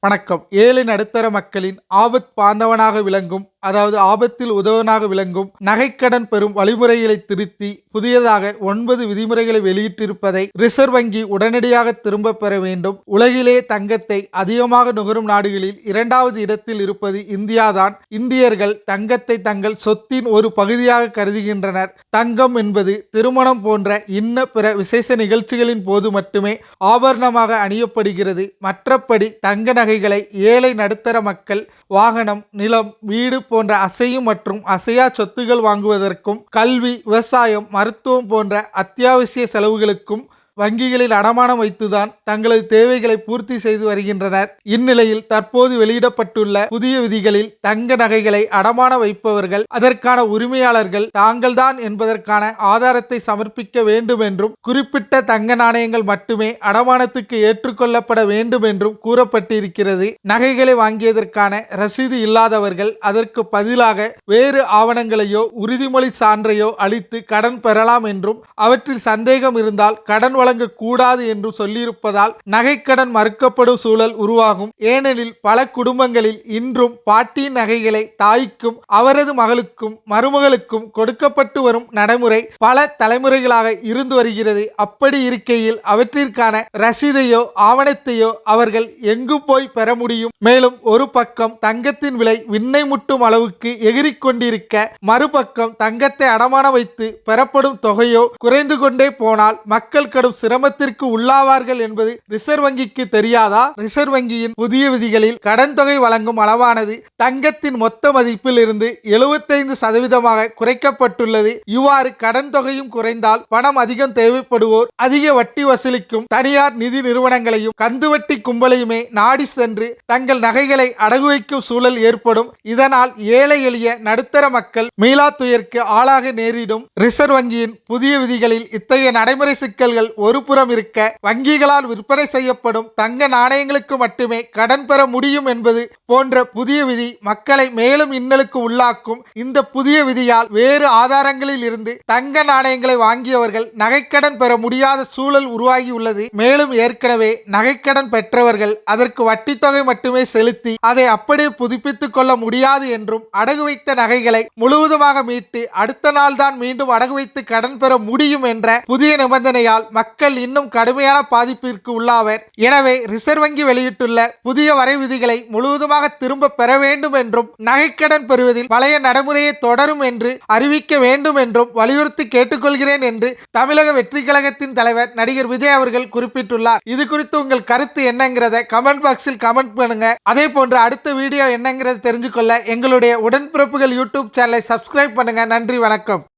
வணக்கம். ஏழை நடுத்தர மக்களின் ஆபத் பாந்தவனாக விளங்கும் அதாவது ஆபத்தில் உதவனாக விளங்கும் நகைக்கடன் பெறும் வழிமுறைகளை திருத்தி புதியதாக ஒன்பது விதிமுறைகளை வெளியிட்டிருப்பதை ரிசர்வ் வங்கி உடனடியாக திரும்ப பெற வேண்டும். உலகிலே தங்கத்தை அதிகமாக நுகரும் நாடுகளில் இரண்டாவது இடத்தில் இருப்பது இந்தியாதான். இந்தியர்கள் தங்கத்தை தங்கள் சொத்தின் ஒரு பகுதியாக கருதுகின்றனர். தங்கம் என்பது திருமணம் போன்ற இன்ன பிற விசேஷ நிகழ்ச்சிகளின் போது மட்டுமே ஆபரணமாக அணியப்படுகிறது. மற்றபடி தங்க நகைகளை ஏழை நடுத்தர மக்கள் வாகனம் நிலம் வீடு போன்ற அசையும் மற்றும் அசையா சொத்துகள் வாங்குவதற்கும் கல்வி விவசாயம் மருத்துவம் போன்ற அத்தியாவசிய செலவுகளுக்கும் வங்கிகளில் அடமானம் வைத்துதான் தங்களது தேவைகளை பூர்த்தி செய்து வருகின்றனர். இந்நிலையில் தற்போது வெளியிடப்பட்டுள்ள புதிய விதிகளில் தங்க நகைகளை அடமான வைப்பவர்கள் அதற்கான உரிமையாளர்கள் தாங்கள்தான் என்பதற்கான ஆதாரத்தை சமர்ப்பிக்க வேண்டும் என்றும் குறிப்பிட்ட தங்க நாணயங்கள் மட்டுமே அடமானத்துக்கு ஏற்றுக்கொள்ளப்பட வேண்டும் என்றும் கூறப்பட்டிருக்கிறது. நகைகளை வாங்கியதற்கான ரசீது இல்லாதவர்கள் அதற்கு பதிலாக வேறு ஆவணங்களையோ உறுதிமொழி சான்றையோ அளித்து கடன் பெறலாம் என்றும் அவற்றில் சந்தேகம் இருந்தால் கடன் வழங்கக்கூடாது என்று சொல்லியிருப்பதால் நகைக்கடன் மறுக்கப்படும் சூழல் உருவாகும். ஏனெனில் பல குடும்பங்களில் இன்றும் பாட்டியின் நகைகளை தாய்க்கும் அவரது மகளுக்கும் மருமகளுக்கும் கொடுக்கப்பட்டு வரும் நடைமுறை பல தலைமுறைகளாக இருந்து வருகிறது. அப்படி இருக்கையில் அவற்றிற்கான ரசீதையோ ஆவணத்தையோ அவர்கள் எங்கு போய் பெற முடியும்? மேலும் ஒரு பக்கம் தங்கத்தின் விலை விண்ணை முட்டும் அளவுக்கு எகிரிக் கொண்டிருக்க மறுபக்கம் தங்கத்தை அடமான வைத்து பெறப்படும் தொகையோ குறைந்து கொண்டே போனால் மக்கள் கடும் சிரமத்திற்கு உள்ளாவார்கள் என்பது ரிசர்வ் வங்கிக்கு தெரியாதா? ரிசர்வ் வங்கியின் புதிய விதிகளில் கடன் தொகை வழங்கும் அளவானது தங்கத்தின் மொத்த மதிப்பில் இருந்து எழுபத்தைந்து சதவீதமாக குறைக்கப்பட்டுள்ளது. இவ்வாறு கடன் தொகையும் குறைந்தால் பணம் அதிகம் தேவைப்படுவோர் அதிக வட்டி வசூலிக்கும் தனியார் நிதி நிறுவனங்களையும் கந்துவட்டி கும்பலையுமே நாடி சென்று தங்கள் நகைகளை அடகு வைக்கும் சூழல் ஏற்படும். இதனால் ஏழை எளிய நடுத்தர மக்கள் மீளா துயருக்கு ஆளாக நேரிடும். ரிசர்வ் வங்கியின் புதிய விதிகளில் இத்தகைய நடைமுறை சிக்கல்கள் ஒரு புறம் இருக்க வங்கிகளால் விற்பனை செய்யப்படும் தங்க நாணயங்களுக்கு மட்டுமே கடன் பெற முடியும் என்பது போன்ற புதிய விதி மக்களை மேலும் இன்னலுக்கு உள்ளாக்கும். இந்த புதிய விதியால் வேறு ஆதாரங்களில் இருந்து தங்க நாணயங்களை வாங்கியவர்கள் நகைக்கடன் பெற முடியாத சூழல் உருவாகியுள்ளது. மேலும் ஏற்கனவே நகைக்கடன் பெற்றவர்கள் அதற்கு வட்டி தொகை மட்டுமே செலுத்தி அதை அப்படியே புதுப்பித்துக் கொள்ள முடியாது என்றும் அடகு வைத்த நகைகளை முழுவதுமாக மீட்டு அடுத்த நாள் தான் மீண்டும் அடகு வைத்து கடன் பெற முடியும் என்ற புதிய நிபந்தனையால் மக்கள் இன்னும் கடுமையான பாதிப்பிற்கு உள்ளாவர். எனவே ரிசர்வ் வங்கி வெளியிட்டுள்ள புதிய வரை விதிகளை முழுவதுமாக திரும்ப பெற வேண்டும் என்றும் நகைக்கடன் பெறுவதில் பழைய நடைமுறையை தொடரும் என்று அறிவிக்க வேண்டும் என்றும் வலியுறுத்தி கேட்டுக்கொள்கிறேன் என்று தமிழக வெற்றி கழகத்தின் தலைவர் நடிகர் விஜய் அவர்கள் குறிப்பிட்டுள்ளார். இது குறித்து உங்கள் கருத்து என்னங்கிறத கமெண்ட் பாக்ஸில் கமெண்ட் பண்ணுங்க. அதே போன்று அடுத்த வீடியோ என்னங்கிறத தெரிஞ்சுக்கொள்ள எங்களுடைய உடன்பிறப்புகள் யூடியூப் சேனலை சப்ஸ்கிரைப் பண்ணுங்க. நன்றி வணக்கம்.